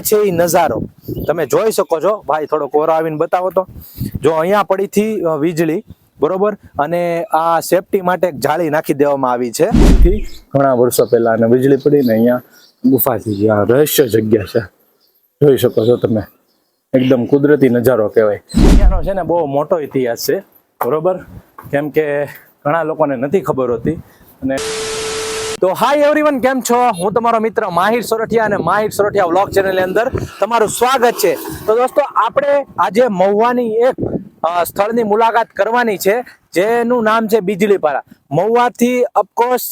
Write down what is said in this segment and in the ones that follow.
છે એ નજારો. તમે જોઈ શકો છો. ભાઈ થોડો કોરો આવીને બતાવો તો. જો અહીંયા પડીથી વીજળી, બરોબર? અને આ સેફટી માટે એક જાળી નાખી દેવામાં આવી છે. ઘણા વર્ષો પહેલા અને વીજળી પડીને અહીંયા ગુફા થઈ ગઈ આ રહસ્ય જગ્યા છે. જોઈ શકો છો તમે. એકદમ કુદરતી નજારો કહેવાય. અહીંયાનો છે ને બહુ મોટો ઇતિહાસ છે. બરોબર? કેમ કે ઘણા લોકોને નથી ખબર હોતી. અને તો હાય એવરીવન કેમ છો? હું તમારો મિત્ર માહિર સોરઠિયા અને માહિર સોરઠિયા વ્લોગ ચેનલની અંદર તમારું સ્વાગત છે. તો દોસ્તો, આપણે આજે મહુવાની એક સ્થળની મુલાકાત કરવાની છે, જેનું નામ છે બીજલીપારા. મહુવાથી અફકોર્સ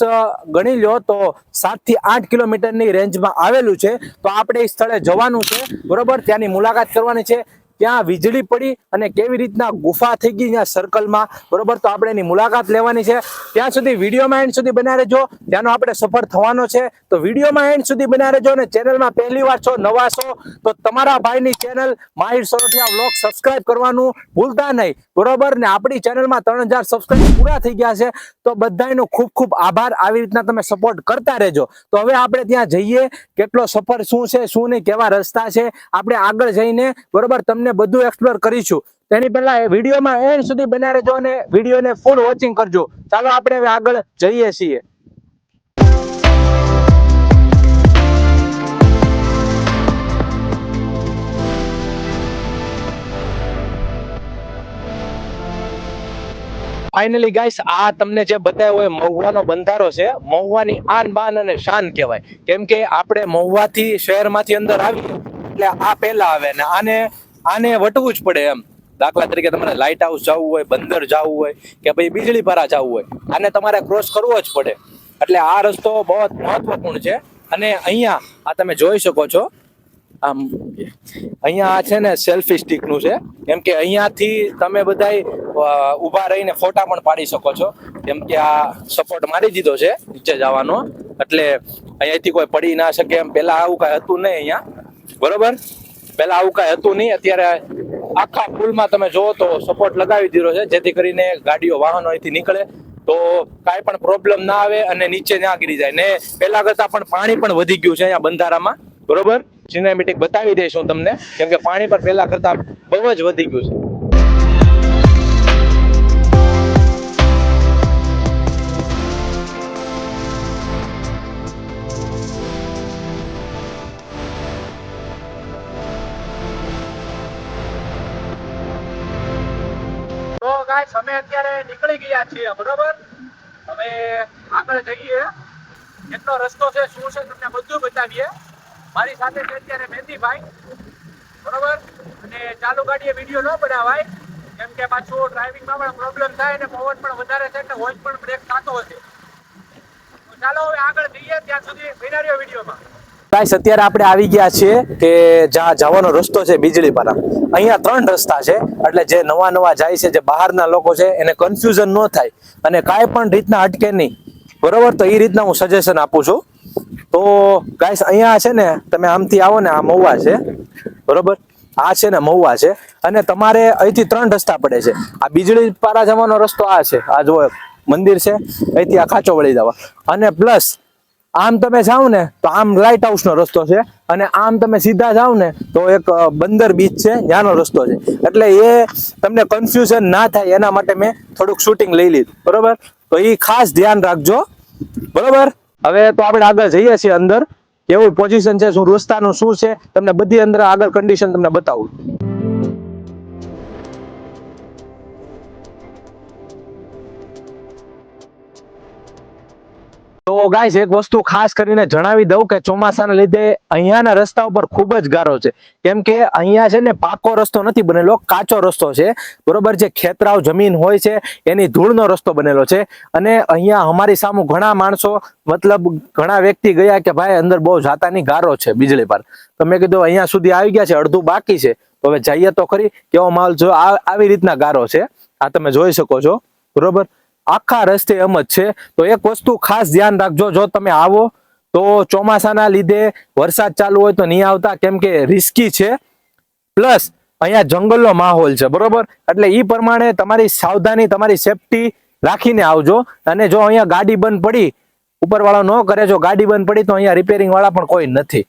ગણી લો તો સાતથી આઠ કિલોમીટરની રેન્જમાં આવેલું છે. તો આપણે એ સ્થળે જવાનું છે, બરોબર? ત્યાંની મુલાકાત કરવાની છે. ત્યાં વીજળી પડી અને કેવી રીતના ગુફા થઈ ગઈ ત્યાં સર્કલમાં બરોબર? તો આપણે એની મુલાકાત લેવાની છે. ત્યાં સુધી વિડીયોમાં એન્ડ સુધી બના રહેજો. ત્યાંનો આપણે સફર થવાનો છે. તો વિડીયોમાં એન્ડ સુધી બના રહેજો અને ચેનલમાં પહેલી વાર છો, નવા છો, તો તમારા ભાઈની channel Mahir Sorathiya blog subscribe કરવાનું ભૂલતા નહીં. બરોબર? ને આપણી ચેનલમાં ત્રણ હજાર સબસ્ક્રાઈબ પૂરા થઈ ગયા છે, તો બધાનો ખૂબ ખૂબ આભાર. આવી રીતના તમે સપોર્ટ કરતા રહેજો. તો હવે આપણે ત્યાં જઈએ, કેટલો સફર શું છે, શું નહીં, કેવા રસ્તા છે, આપણે આગળ જઈને, બરોબર, તમને બધું એક્સપ્લોર કરીશું. તેની પહેલા એ વિડીયોમાં એન્ડ સુધી બના રહેજો અને વિડીયોને ફૂલ વોચિંગ કરજો. ચાલો, આપણે હવે આગળ જઈએ છીએ. ફાઇનલી ગાઈસ આ તમને જે બતાવ્યો હોય, મહુવાનો બંધારો છે. મહુવાની આન બાન અને શાન કહેવાય. કેમ કે આપણે મહુવાથી શહેરમાંથી અંદર આવીએ એટલે આ પહેલા આવે ને આને આને વટવું જ પડે એમ. દાખલા તરીકે તમારે લાઇટ હાઉસ જવું હોય, બંદર જવું હોય કે ભાઈ બીજળીપારા જવું હોય, આને તમારે ક્રોસ કરવો જ પડે. એટલે આ રસ્તો બહુ મહત્વપૂર્ણ છે. અને અહીંયા આ તમે જોઈ શકો છો. આમ, અહીંયા આ છે ને સેલ્ફી સ્ટીકનું છે. કેમ કે અહીંયાથી તમે બધાય ઊભા રહીને ફોટા પણ પાડી શકો છો. કેમ કે આ સપોર્ટ મારી દીધો છે, નીચે જવાનો. એટલે અહીંયાથી કોઈ પડી ના શકે એમ. પહેલા આવું કાંઈ હતું નહીં અહીંયા. બરોબર? પહેલા આવું કાંઈ હતું નહીં. અત્યારે આખા પુલમાં તમે જોવો તો સપોર્ટ લગાવી દીધો છે. જેથી કરીને ગાડીઓ, વાહનો અહીંથી નીકળે. તો કાંઈ પણ પ્રોબ્લેમ ના આવે અને નીચે ના ગીરી જાય. ને પહેલા કરતાં પણ પાણી પણ વધી ગયું છે અહીંયા બંધારામાં. બરોબર? સિનેમેટિક બતાવી દઈશ હું તમને. કેમ કે પાણી પર પહેલા કરતા બહુ જ વધી ગયું છે. અમે અત્યારે નીકળી ગયા છીએ, બરોબર? હવે આગળ જઈએ. કેટલો રસ્તો છે, શું છે, તમને બધું બતાવીએ. મારી સાથે છે અત્યારે મહેંદીભાઈ, બરોબર? અને ચાલુ ગાડીએ વીડિયો ન બનાવાય, કેમ કે પાછું ડ્રાઇવિંગમાં પણ પ્રોબ્લેમ થાય અને પવન પણ વધારે છે એટલે વોઇસ પણ બ્રેક થતો હશે. ચાલો હવે આગળ જઈએ, ત્યાં સુધી બિનારીઓ વિડીયોમાં. ગાઈસ, અત્યારે આપણે આવી ગયા છીએ કે જ્યાં જવાનો રસ્તો છે બીજળીપાડા. અહીંયા ત્રણ રસ્તા છે, એટલે જે નવા નવા જાય છે, જે બહારના લોકો છે, એને કન્ફ્યુઝન ન થાય. અને કાંઈ પણ રીતના અટકે નહીં. બરોબર? તો એ રીતના હું સજેશન આપું છું. તો ગાઈસ, અહીંયા છે ને, તમે આમથી આવો ને, આ મહુવા છે. બરોબર? આ છે ને, મહુવા છે. અને તમારે અહીંથી ત્રણ રસ્તા પડે છે. આ બીજળીપાડા જવાનો રસ્તો આ છે. આ જો મંદિર છે. અહીંથી આ ખાચો વળી જવા. અને પ્લસ આમ તમે જાઓ ને તો આમ લાઇટ હાઉસ નો રસ્તો છે અને આમ તમે સીધા જાઓ ને તો એક બંદર બીચ છે, ત્યાંનો રસ્તો છે. એટલે એ તમને કન્ફ્યુઝન ના થાય, એના માટે મેં થોડુંક શૂટિંગ લઈ લીધું. બરોબર? તો એ ખાસ ધ્યાન રાખજો. બરોબર? હવે તો આપણે આગળ જઈએ છીએ અંદર. કેવું પોઝિશન છે, શું રસ્તાનું શું છે, તમને બધી અંદર આગળ કન્ડિશન તમને બતાવું. તો ગાઈસ એક વસ્તુ ખાસ કરીને જણાવી દઉં કે ચોમાસાના લીધે અહીંયાના રસ્તા ઉપર ખૂબ જ ગારો છે. કેમ કે અહીંયા છે ને પાકો રસ્તો નથી બનેલો, કાચો રસ્તો છે. બરોબર જે ખેતરાવ જમીન હોય છે, એની ધૂળનો રસ્તો બનેલો છે. અને અહીંયા અમારી સામુ ઘણા માણસો, મતલબ ઘણા વ્યક્તિ ગયા કે ભાઈ, અંદર બહુ જાતાની ગારો છે બીજળી પર. તો મેં કીધું, અહીંયા સુધી આવી ગયા છે, અડધું બાકી છે. તો હવે જઈએ તો ખરી, કેવો માલ જો આવી રીતના ગારો છે. આ તમે જોઈ શકો છો. બરોબર? આખા રસ્તે એમ જ છે. તો એક વસ્તુ ખાસ ધ્યાન રાખજો, જો તમે આવો તો ચોમાસાના લીધે વરસાદ ચાલુ હોય તો નહીં આવતા, કેમ કે રિસ્કી છે. પ્લસ અહીંયા જંગલનો માહોલ છે, બરોબર? એટલે એ પ્રમાણે તમારી સાવધાની, તમારી સેફટી રાખીને આવજો. અને જો અહીંયા ગાડી બંધ પડી, ઉપરવાળો ન કરે, જો ગાડી બંધ પડી તો અહીંયા રિપેરિંગ વાળા પણ કોઈ નથી.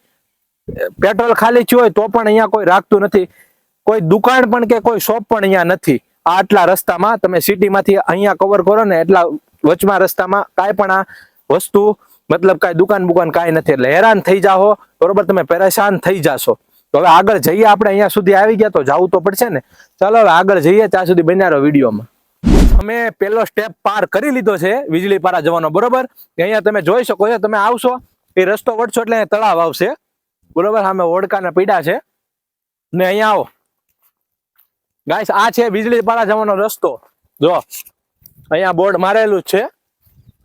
પેટ્રોલ ખાલી થયું હોય તો પણ અહીંયા કોઈ રાખતું નથી. કોઈ દુકાન પણ કે કોઈ શોપ પણ અહીંયા નથી. આટલા રસ્તામાં તમે સિટીમાંથી અહીંયા કવર કરો ને એટલા વચમાં રસ્તામાં કાંઈ પણ આ વસ્તુ, મતલબ કાંઈ દુકાન બુકાન કાંઈ નથી. એટલે હેરાન થઈ જાઓ બરોબર? તમે પરેશાન થઈ જાશો. તો હવે આગળ જઈએ આપણે, અહીંયા સુધી આવી ગયા તો જવું તો પડશે ને. ચાલો હવે આગળ જઈએ, ત્યાં સુધી બન્યા વિડીયોમાં. અમે પેલો સ્ટેપ પાર કરી લીધો છે વીજળી પારા જવાનો, બરોબર? અહીંયા તમે જોઈ શકો છો, તમે આવશો, એ રસ્તો વળશો એટલે તળાવ આવશે. બરોબર? સામે ઓડકાના પીડા છે. ને અહીંયા આવો. ગાઈસ આ છે વીજળી પારા જવાનો રસ્તો. જો, અહીંયા બોર્ડ મારેલું જ છે.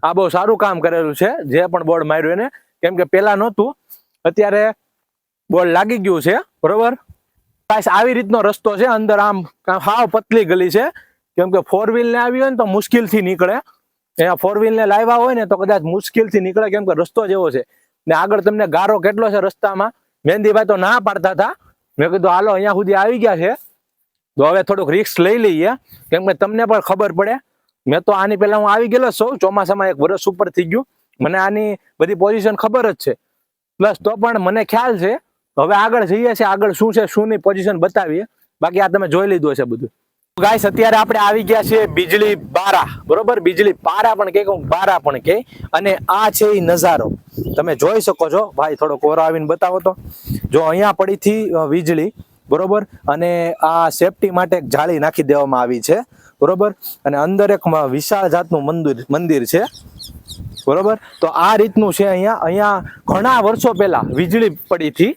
આ બહુ સારું કામ કરેલું છે, જે પણ બોર્ડ માર્યું એને. કેમ કે પેલા નહોતું. અત્યારે બોર્ડ લાગી ગયું છે, બરોબર? ગાઈસ આવી રીતનો રસ્તો છે, અંદર આમ હાવ પતલી ગલી છે. કેમ કે ફોર વ્હીલ ને આવી હોય ને તો મુશ્કેલથી નીકળે. અહીંયા ફોર વ્હીલ ને લાવ્યા હોય ને તો કદાચ મુશ્કેલથી નીકળે, કેમ કે રસ્તો જેવો છે. ને આગળ તમને ગારો કેટલો છે રસ્તામાં? મહેંદીભાઈ તો ના પાડતા હતા. મેં કીધું, હાલો, અહીંયા સુધી આવી ગયા છે. તો હવે થોડુંક રિસ્ક લઈ લઈએ. કેમ કે તમને પણ ખબર પડે. મેં તો આની પહેલા હું આવી ગયેલો છું. ચોમાસામાં એક વર્ષ ઉપર થઈ ગયું. મને આની બધી પોઝિશન ખબર જ છે. પ્લસ તો પણ મને ખ્યાલ છે. હવે આગળ જઈએ છીએ. આગળ શું છે, શું ની પોઝિશન બતાવીએ. બાકી આ તમે જોઈ લીધું છે બધું. ગાઈસ અત્યારે આપણે આવી ગયા છીએ બીજળી બારા. બરોબર? બીજળી પારા પણ કે બારા પણ કે. અને આ છે એ નજારો. તમે જોઈ શકો છો. ભાઈ થોડો કોરો આવીને બતાવો તો. જો અહીંયા પડીથી વીજળી. બરોબર? અને આ સેફટી માટે એક જાળી નાખી દેવામાં આવી છે, બરોબર? અને અંદર એક વિશાળ જાતનું મંદિર મંદિર છે, બરોબર? તો આ રીતનું છે અહીંયા. અહીંયા ઘણા વર્ષો પહેલા વીજળી પડી હતી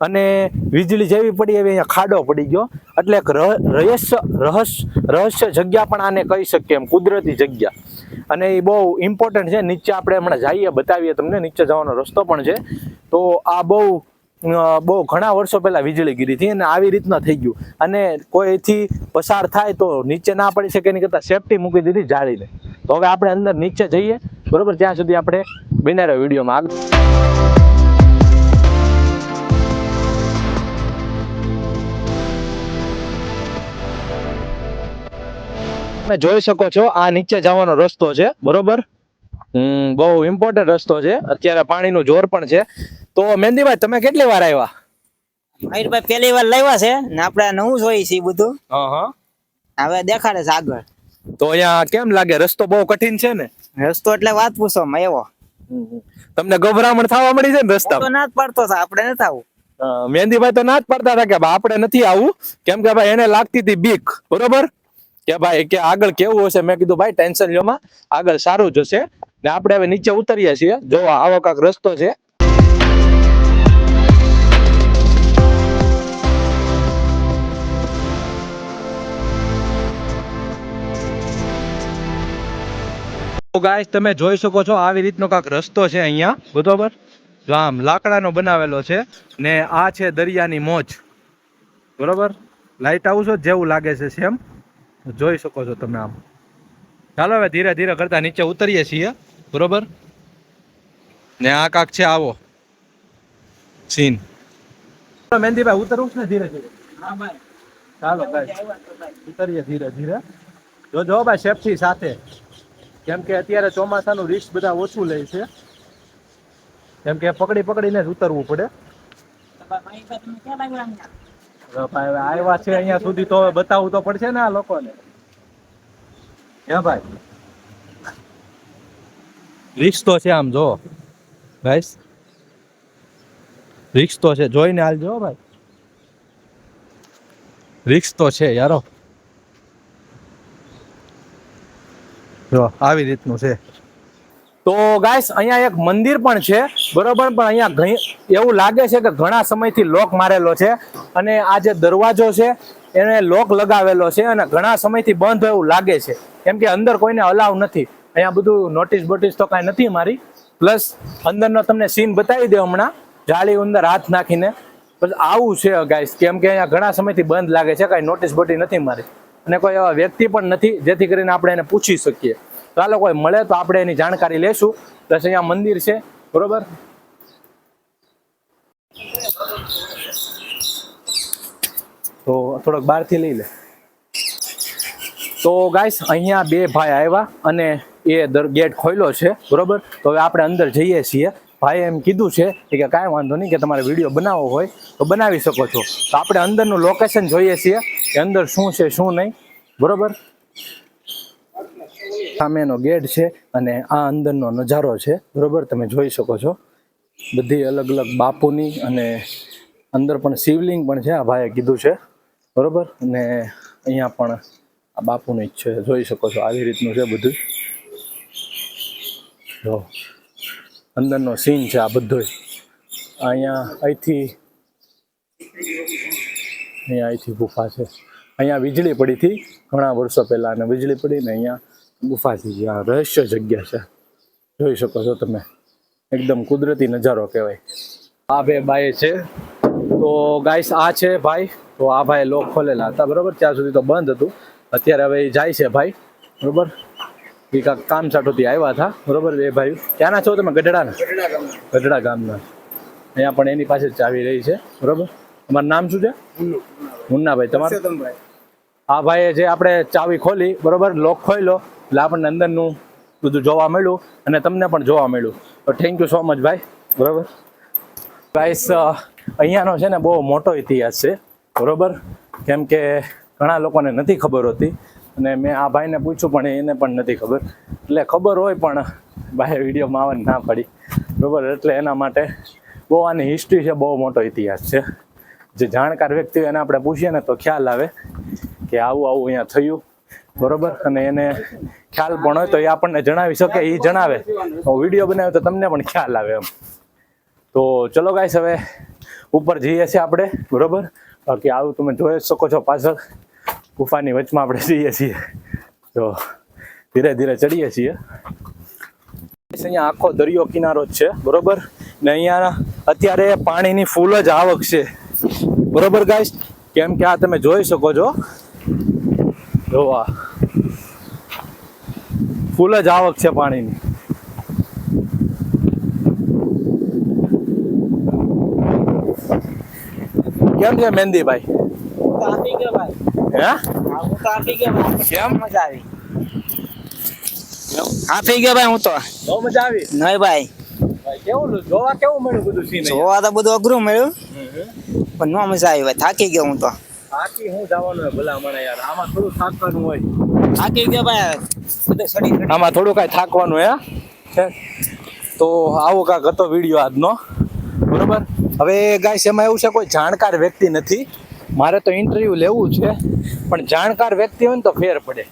અને વીજળી જેવી પડી એવી અહીંયા ખાડો પડી ગયો. એટલે એક રહ- રહસ્ય રહસ્ય રહસ્ય જગ્યા પણ આને કહી શકીએ એમ, કુદરતી જગ્યા. અને એ બહુ ઇમ્પોર્ટન્ટ છે. નીચે આપણે હમણાં જઈએ, બતાવીએ તમને. નીચે જવાનો રસ્તો પણ છે. તો આ બહુ બહુ ઘણા વર્ષો પહેલાં વીજળી ગીરી હતી અને આવી રીતના થઈ ગયું. અને કોઈથી પસાર થાય તો નીચે ના પડી શકે એની કરતાં સેફટી મૂકી દીધી જાળીને તો હવે આપણે અંદર નીચે જઈએ. બરોબર? ત્યાં સુધી આપણે બિનારો વિડીયોમાં આગળ તમે જોઈ શકો છો, આ નીચે જવાનો રસ્તો છે. બરોબર? હમ બહુ ઇમ્પોર્ટન્ટ રસ્તો છે. અત્યારે પાણીનું જોર પણ છે. તો મહેંદીભાઈ તમે કેટલી વાર આવ્યા? મયુરભાઈ પહેલી વાર લાવ્યા છે ને આપણે નવું જોઈએ છે બધું. હવે દેખાડે છે આગળ. તો અહીંયા કેમ લાગે? રસ્તો બહુ કઠિન છે ને? રસ્તો એટલે વાત પૂછો માં એવો તમને ગભરામણ થવા મળી છે ને તો ના જ પડતો છે આપણે નથી આવું. મહેંદીભાઈ તો ના જ પડતા હતા કે ભાઈ આપણે નથી આવું. કેમ કે ભાઈ એને લાગતી હતી બીક. બરોબર? કે ભાઈ, કે આગળ કેવું હશે? મેં કીધું, ભાઈ ટેન્શન લ્યોમાં આગળ સારું જ હશે ને આપણે હવે નીચે ઉતરીએ છીએ. જો આવો કાંક રસ્તો છે. ગાઈસ તમે જોઈ શકો છો, આવી રીતનો કાંક રસ્તો છે અહીંયા. બરોબર? જો આમ લાકડાનો બનાવેલો છે ને આ છે દરિયાની મોજ. બરોબર? લાઇટ હાઉસ જેવું લાગે છે સેમ જોઈ શકો છો તમે આમ. ચાલો હવે ધીરે ધીરે કરતા નીચે ઉતરીએ છીએ, બરોબર? ને આ કાંક છે, આવો. સીન. મહેંદીભાઈ ઉતરવું છે ને ધીરે ધીરે. ચાલો, ભાઈ. ઉતરીએ ધીરે ધીરે. જો જો, ભાઈ સેફટી સાથે. કેમ કે અત્યારે ચોમાસાનું રિસ્ક બધા ઓછું લે છે. કેમ કે પકડી પકડીને જ ઉતરવું પડે. ભાઈ આવ્યા છે અહીંયા સુધી તો બતાવવું તો પડશે ને આ લોકોને. હે ભાઈ? રિક્સ તો છે આમ, જો. ગાઈસ રિક્સ તો છે. જોઈને હાલ જો ભાઈ. રિક્સ તો છે યારો. જો, આવી રીતનું છે. તો ગાઈસ અહીંયા એક મંદિર પણ છે. બરોબર, પણ અહીંયા એવું લાગે છે કે ઘણા સમયથી લોક મારેલો છે અને આ જે દરવાજો છે, એને લોક લગાવેલો છે અને ઘણા સમયથી બંધ એવું લાગે છે. કેમ કે અંદર કોઈને અલાવ નથી. અહીંયા બધું નોટિસ બોટિસ તો કાંઈ નથી મારી. પ્લસ અંદરનો તમને સીન બતાવી દે હમણાં. જાળી અંદર હાથ નાખીને. બસ આવું છે ગાઈસ કેમ કે અહીંયા ઘણા સમયથી બંધ લાગે છે. કાંઈ નોટિસ બોટી નથી મારી. અને કોઈ એવા વ્યક્તિ પણ નથી, જેથી કરીને આપણે એને પૂછી શકીએ. ચાલો કોઈ મળે તો આપણે એની જાણકારી લેશું. પ્લસ અહીંયા મંદિર છે, બરોબર? તો થોડોક બહારથી લઈ લે. તો ગાઈસ, અહીંયા બે ભાઈ આવ્યા અને એ દર ગેટ ખોલ્યો છે, બરોબર? તો હવે આપણે અંદર જઈએ છીએ. ભાઈએ એમ કીધું છે કે કાંઈ વાંધો નહીં કે તમારે વીડિયો બનાવવો હોય તો બનાવી શકો છો. તો આપણે અંદરનું લોકેશન જોઈએ છીએ કે અંદર શું છે, શું નહીં, બરોબર? સામેનો ગેટ છે અને આ અંદરનો નજારો છે. બરોબર? તમે જોઈ શકો છો. બધી અલગ અલગ બાપુની અને અંદર પણ શિવલિંગ પણ છે, આ ભાઈએ કીધું છે. બરોબર? અને અહીંયા પણ આ બાપુની જ છે. જોઈ શકો છો આવી રીતનું છે બધું. જો, અંદરનો સીન છે આ બધો અહીંયા અહીંથી અહીંયા અહીંથી ગુફા છે. અહીંયા વીજળી પડી હતી ઘણા વર્ષો પહેલાં અને વીજળી પડીને અહીંયા ગુફા થઈ ગઈ આ રહસ્ય જગ્યા છે. જોઈ શકો છો તમે. એકદમ કુદરતી નજારો કહેવાય. આ બે બાય છે. તો ગાઈસ આ છે ભાઈ. તો આ ભાઈ લોક ખોલેલા હતા બરોબર? ત્યાં સુધી તો બંધ હતું. અત્યારે હવે જાય છે ભાઈ. બરોબર? એ કાંક કામ સાટોથી આવ્યા હતા. બરોબર? એ ભાઈ ક્યાંના છો તમે? ગઢડાના? ગઢડા ગામના. અહીંયા પણ એની પાસે જ ચાવી રહી છે. બરોબર? તમારું નામ શું છે? મુન્નાભાઈ. તમારું? આ ભાઈએ જે આપણે ચાવી ખોલી બરોબર? લોક ખોલ્યો એટલે આપણને અંદરનું બધું જોવા મળ્યું અને તમને પણ જોવા મળ્યું. તો થેન્ક યુ સો મચ ભાઈ. બરાબર? પ્રાઇસ અહીંયાનો છે ને બહુ મોટો ઇતિહાસ છે. બરાબર? કેમ કે ઘણા લોકોને નથી ખબર હોતી. અને મેં આ ભાઈને પૂછ્યું, પણ એને પણ નથી ખબર. એટલે ખબર હોય, પણ ભાઈ વિડીયોમાં આવવાની ના પડી. બરાબર? એટલે એના માટે બહુ આની હિસ્ટ્રી છે, બહુ મોટો ઇતિહાસ છે. જે જાણકાર વ્યક્તિ એને આપણે પૂછીએ ને તો ખ્યાલ આવે કે આવું આવું અહીંયા થયું. બરોબર? અને એને ખ્યાલ પણ હોય તો એ આપણને જણાવી શકે, એ જણાવે. વીડિયો બનાવે તો તમને પણ ખ્યાલ આવે એમ. તો ચલો ગાઈસ હવે ઉપર જઈએ છીએ આપણે, બરોબર? બાકી આવું તમે જોઈ જ શકો છો પાછળ. ગુફાની વચમાં આપણે જઈએ છીએ. તો ધીરે ધીરે ચડીએ છીએ. અહીંયા આખો દરિયો કિનારો જ છે, બરોબર? ને અહીંયા અત્યારે પાણીની ફૂલ જ આવક છે. બરોબર ગાઈશ કેમ કે આ તમે જોઈ શકો છો જોવા. ફૂલ જ આવક છે પાણીની. કેમ છે મહેંદીભાઈ? આપી ગયા ભાઈ હે? તો? મજા આવી આપી ગયો ભાઈ હું તો. બહુ મજા આવી? નહીં ભાઈ. કેવું જોવા કેવું મળ્યું બધું જોવા તો બધું અઘરું મળ્યું. પણ ન મજા આવી ભાઈ થાકી ગયો હું તો. થાકી હું જવાનું હોય ભલા મને યાર. આમાં થોડું થાકવાનું હોય. થાકી ગયા ભાઈ. બધું સડી સડી. આમાં થોડું કાંઈ થાકવાનું હે તો આવો કાંક હતો વીડિયો આજનો. બરોબર? હવે ગાઈસ એમાં એવું છે કોઈ જાણકાર વ્યક્તિ નથી. મારે તો ઇન્ટરવ્યૂ લેવું છે પણ જાણકાર વ્યક્તિ હોય ને તો ફેર પડે.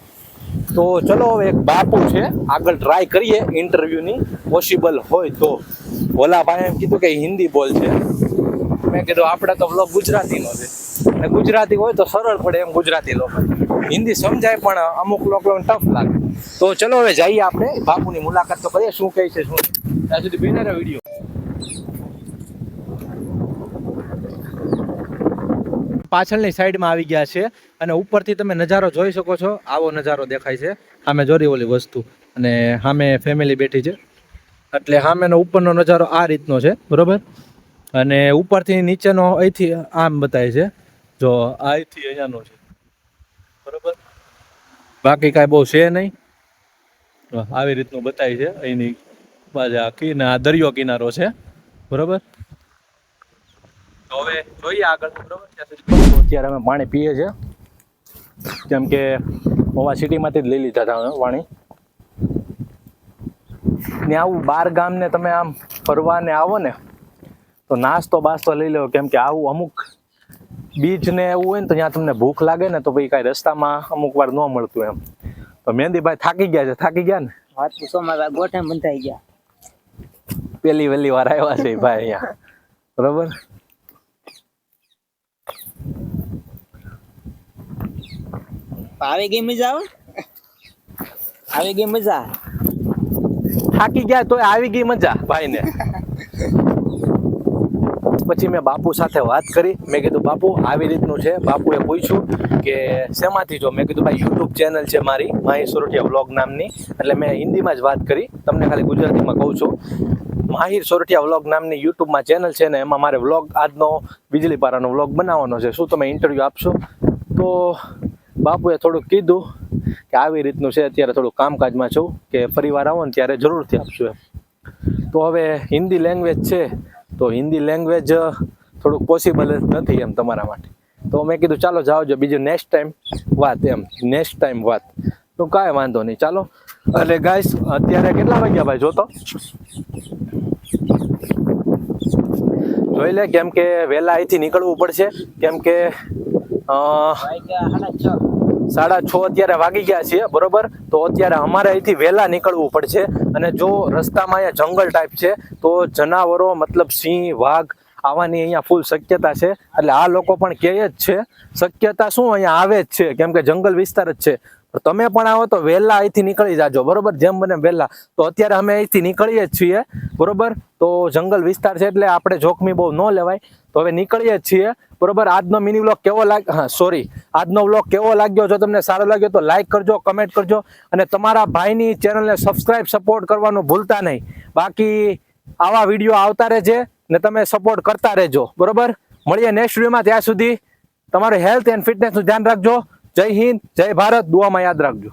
તો ચલો હવે એક બાપુ છે આગળ ટ્રાય કરીએ ઇન્ટરવ્યૂની પોસિબલ હોય તો. ઓલા ભાઈ એમ કીધું કે હિન્દી બોલ છે મેં કીધું, આપણે તો બ્લોગ ગુજરાતીનો છે. અને ગુજરાતી હોય તો સરળ પડે એમ ગુજરાતી લોકો. હિન્દી સમજાય પણ અમુક લોકો ટફ લાગે. તો ચલો હવે જઈએ આપણે. બાપુની મુલાકાત તો કરીએ. શું કહે છે, શું ત્યાં સુધી બેનર વીડિયો. પાછળની સાઈડમાં આવી ગયા છે અને ઉપરથી તમે નજારો જોઈ શકો છો. આવો નજારો દેખાય છે. સામે જોરી ઓલી વસ્તુ. અને સામે ફેમિલી બેઠી છે. એટલે સામેનો ઉપરનો નજારો આ રીતનો છે. બરોબર? અને ઉપરથી નીચેનો અહીંથી આમ બતાય છે. જો અહીંથી અહીંયાનો છે. બરોબર? બાકી કાંઈ બહુ છે નહીં. આવી રીતનું બતાય છે. અહીંની બાજુ આખી ને આ દરિયો કિનારો છે. બરોબર? તો હવે જોઈએ આગળ. બરોબર? અત્યારે અમે પાણી પીએ છીએ. કેમ કે મોવા સિટીમાંથી જ લઈ લીધા હતા પાણી. ને આવું બાર ગામને તમે આમ ફરવા ને આવો ને તો નાસ્તો બાસ્તો લઈ લો કેમ કે આવું અમુક બીજ ને એવું હોય ને તો ત્યાં તમને ભૂખ લાગે ને તો પછી કાંઈ રસ્તામાં અમુક વાર ન મળતું એમ. તો મહેંદીભાઈ થાકી ગયા છે થાકી ગયા ને? વાત પૂછો મારા ગોઠે બંધાઈ ગયા. પેલી વહેલી વાર આવ્યા છે ભાઈ અહીંયા. બરોબર? આવી ગઈ મજા આવે આવી ગઈ મજા? થાકી ગયા તો આવી ગઈ મજા ભાઈને. પછી મેં બાપુ સાથે વાત કરી. મેં કીધું, બાપુ, આવી રીતનું છે. બાપુએ પૂછ્યું કે, શેમાંથી જો મેં કીધું, ભાઈ યુટ્યુબ ચેનલ છે મારી, માહી સોરઠિયા વ્લોગ નામની. એટલે મેં હિન્દીમાં જ વાત કરી. તમને ખાલી ગુજરાતીમાં કહું છું. માહિર સોરઠિયા વ્લોગ નામની યુટ્યુબમાં ચેનલ છે ને, એમાં મારે વ્લોગ આજનો વીજળી પારાનો વ્લોગ બનાવવાનો છે. શું તમે ઇન્ટરવ્યૂ આપશો? તો બાપુએ થોડુંક કીધું કે, આવી રીતનું છે, અત્યારે થોડું કામકાજમાં છું. કે ફરી વાર આવો ને ત્યારે જરૂરથી આપશું એમ. તો હવે હિન્દી લેંગ્વેજ છે તો હિન્દી લેંગ્વેજ થોડુંક પોસિબલ નથી એમ તમારા માટે. તો મેં કીધું, ચાલો, જાઓ જો, બીજું નેક્સ્ટ ટાઈમ વાત એમ નેક્સ્ટ ટાઈમ વાત. તો કાંઈ વાંધો નહીં, ચાલો. એટલે ગાઈસ અત્યારે કેટલા વાગ્યા ભાઈ? જોતો? જોઈ લે, કેમ કે વહેલા અહીંથી નીકળવું પડશે, કેમ કે સાડા છ અત્યારે વાગી ગયા છીએ, બરોબર? તો અત્યારે અમારે અહીંથી વહેલા નીકળવું પડશે. અને જો રસ્તામાં અહીંયા જંગલ ટાઈપ છે, તો જનાવરો, મતલબ સિંહ, વાઘ આવવાની અહીંયા ફૂલ શક્યતા છે. એટલે આ લોકો પણ કહે જ છે, શક્યતા શું અહીંયા આવે જ છે? કેમ કે જંગલ વિસ્તાર જ છે. તમે પણ આવો તો વહેલા અહીંથી નીકળી જાજો, બરોબર? જેમ બને વહેલા. તો અત્યારે અમે અહીંથી નીકળીએ જ છીએ, બરોબર? તો જંગલ વિસ્તાર છે એટલે આપણે જોખમી બહુ ન લેવાય. તો હવે નીકળીએ જ છીએ. બરોબર? આજનો મિની વ્લોગ કેવો લાગ, હા સોરી આજનો વ્લોગ કેવો લાગ્યો? જો તમને સારો લાગ્યો તો લાઈક કરજો કમેન્ટ કરજો. અને તમારા ભાઈની ચેનલને સબસ્ક્રાઇબ સપોર્ટ કરવાનું ભૂલતા નહીં. બાકી આવા વીડિયો આવતા રહેજે ને તમે સપોર્ટ કરતા રહેજો. બરોબર? મળીએ નેક્સ્ટ વિડીયોમાં ત્યાં સુધી તમારું હેલ્થ એન્ડ ફિટનેસનું ધ્યાન રાખજો. જય હિન્દ, જય ભારત. દુઆમાં યાદ રાખજો.